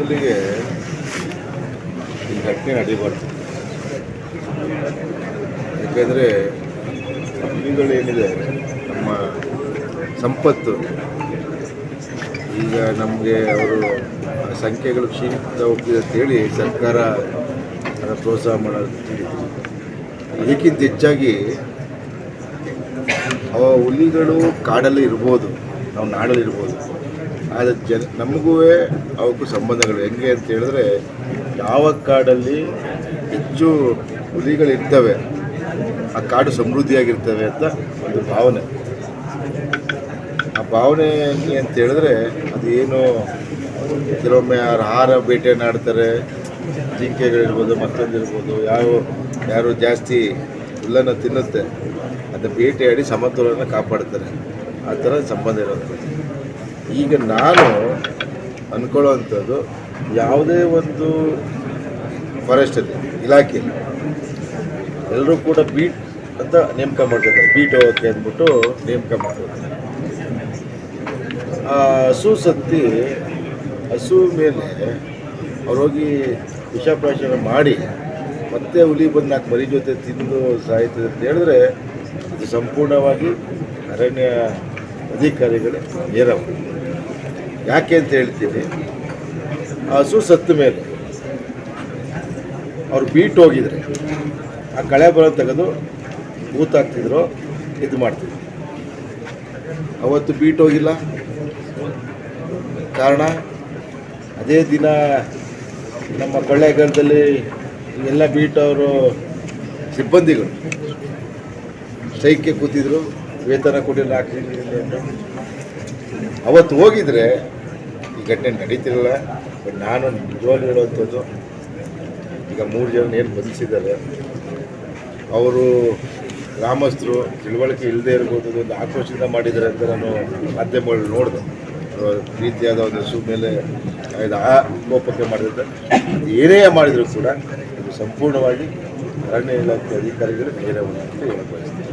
ಮೊದಲಿಗೆ ಈ ಘಟನೆ ನಡೀಬಾರ್ದು ಯಾಕೆಂದರೆ ಏನಿದೆ, ನಮ್ಮ ಸಂಪತ್ತು. ಈಗ ನಮಗೆ ಅವರು ಸಂಖ್ಯೆಗಳು ಕ್ಷೀಣಿಸ್ತಾ ಹೋಗ್ತಿದೆ ಅಂತೇಳಿ ಸರ್ಕಾರ ಅದನ್ನು ಪ್ರೋತ್ಸಾಹ ಮಾಡೋದು ಇದಕ್ಕಿಂತ ಹೆಚ್ಚಾಗಿ ಅವ ಹುಲಿಗಳು ಕಾಡಲ್ಲಿ ಇರ್ಬೋದು, ನಾವು ನಾಡಲ್ಲಿ ಇರ್ಬೋದು. ಆದರೆ ಜನ, ನಮಗೂ ಅವಕ್ಕೂ ಸಂಬಂಧಗಳು ಹೆಂಗೆ ಅಂತ ಹೇಳಿದ್ರೆ, ಯಾವ ಕಾಡಲ್ಲಿ ಹೆಚ್ಚು ಹುಲಿಗಳಿರ್ತವೆ, ಆ ಕಾಡು ಸಮೃದ್ಧಿಯಾಗಿರ್ತವೆ ಅಂತ ಒಂದು ಭಾವನೆ. ಆ ಭಾವನೆ ಹೆಂಗೆ ಅಂತ ಹೇಳಿದ್ರೆ, ಅದೇನು ಕೆಲವೊಮ್ಮೆ ಆಹಾರ ಆಡ್ತಾರೆ, ಜಿಂಕೆಗಳಿರ್ಬೋದು, ಮತ್ತೊಂದಿರ್ಬೋದು ಯಾವ ಯಾರು ಜಾಸ್ತಿ ಹುಲ್ಲನ್ನು ತಿನ್ನುತ್ತೆ. ಅದನ್ನ ಬೇಟೆಯಾಡಿ ಸಮತೋಲನ ಕಾಪಾಡ್ತಾರೆ. ಆ ಥರ ಸಂಬಂಧ ಇರುವಂಥದ್ದು ಈಗ ನಾನು ಅಂದ್ಕೊಳ್ಳೋವಂಥದ್ದು ಯಾವುದೇ ಒಂದು ಫಾರೆಸ್ಟಲ್ಲಿ ಇಲಾಖೆಯಲ್ಲಿ ಎಲ್ಲರೂ ಕೂಡ ಬೀಟ್ ಅಂತ ನೇಮಕ ಮಾಡ್ತಾರೆ ಬೀಟ್ ಹೋಗೋಕ್ಕೆ ಅಂದ್ಬಿಟ್ಟು ನೇಮಕ ಮಾಡ್ತಾರೆ ಆ ಹಸು ಸತ್ತಿ, ಹಸು ಮೇಲೆ ಅವ್ರು ಹೋಗಿ ವಿಷಪ್ರಾಶನ ಮಾಡಿ ಮತ್ತೆ ಹುಲಿ ಬಂದು ನಾಲ್ಕು ಮರಿ ಜೊತೆ ತಿಂದು ಸಾಯ್ತದೆ ಅಂತ ಹೇಳಿದ್ರೆ ಸಂಪೂರ್ಣವಾಗಿ ಅರಣ್ಯ ಅಧಿಕಾರಿಗಳೇ ನೇರವು. ಯಾಕೆ ಅಂತ ಹೇಳ್ತೀನಿ, ಆ ಹಸು ಸತ್ತ ಮೇಲೆ ಅವ್ರು ಬೀಟ್ ಹೋಗಿದ್ರೆ, ಆ ಕಳೆ ಬರೋ ತೆಗೆದು ಊತಾಕ್ತಿದ್ರು ಇದು ಮಾಡ್ತಿದ್ರು. ಅವತ್ತು ಬೀಟ್ ಹೋಗಿಲ್ಲ. ಕಾರಣ, ಅದೇ ದಿನ ನಮ್ಮ ಕೊಳ್ಳೇಗಾಲದಲ್ಲಿ ಎಲ್ಲ ಬೀಟ್ ಅವರು ಸಿಬ್ಬಂದಿಗಳು, ಸ್ಟ್ರೈಕ್ಗೆ ಕೂತಿದ್ರು, ವೇತನ ಕೊಟ್ಟಿಲ್ಲ ಅಂತ. ಅವತ್ತು ಹೋಗಿದ್ರೆ ಈ ಘಟನೆ ನಡೀತಿರಲ್ಲ, ಬಟ್ ನಾನು ನಿಜವಾಗ್ಲೂ ಹೇಳುವಂಥದ್ದು, ಈಗ ಮೂರು ಜನ ಏನು ಬಂಧಿಸಿದ್ದಾರೆ. ಅವರು ಗ್ರಾಮಸ್ಥರು, ತಿಳುವಳಿಕೆ ಇಲ್ಲದೆ ಇರ್ಬೋದು ಒಂದು ಆಕ್ರೋಶದಿಂದ ಮಾಡಿದ್ದಾರೆ ಅಂತ ನಾನು ಮಾಧ್ಯಮಗಳು ನೋಡಿದೆ. ರೀತಿಯಾದ ಒಂದು ಹಸು ಮೇಲೆ ಇದು ಆ ಕೋಪಕ್ಕೆ ಮಾಡಿದಂತೆ. ಏನೇ ಮಾಡಿದರೂ ಕೂಡ ಸಂಪೂರ್ಣವಾಗಿ ಅರಣ್ಯ ಇಲಾಖೆ ಅಧಿಕಾರಿಗಳು ನೇರವಾಗಿ ಅಂತ ಹೇಳಕ್ ಬಯಸ್ತೀನಿ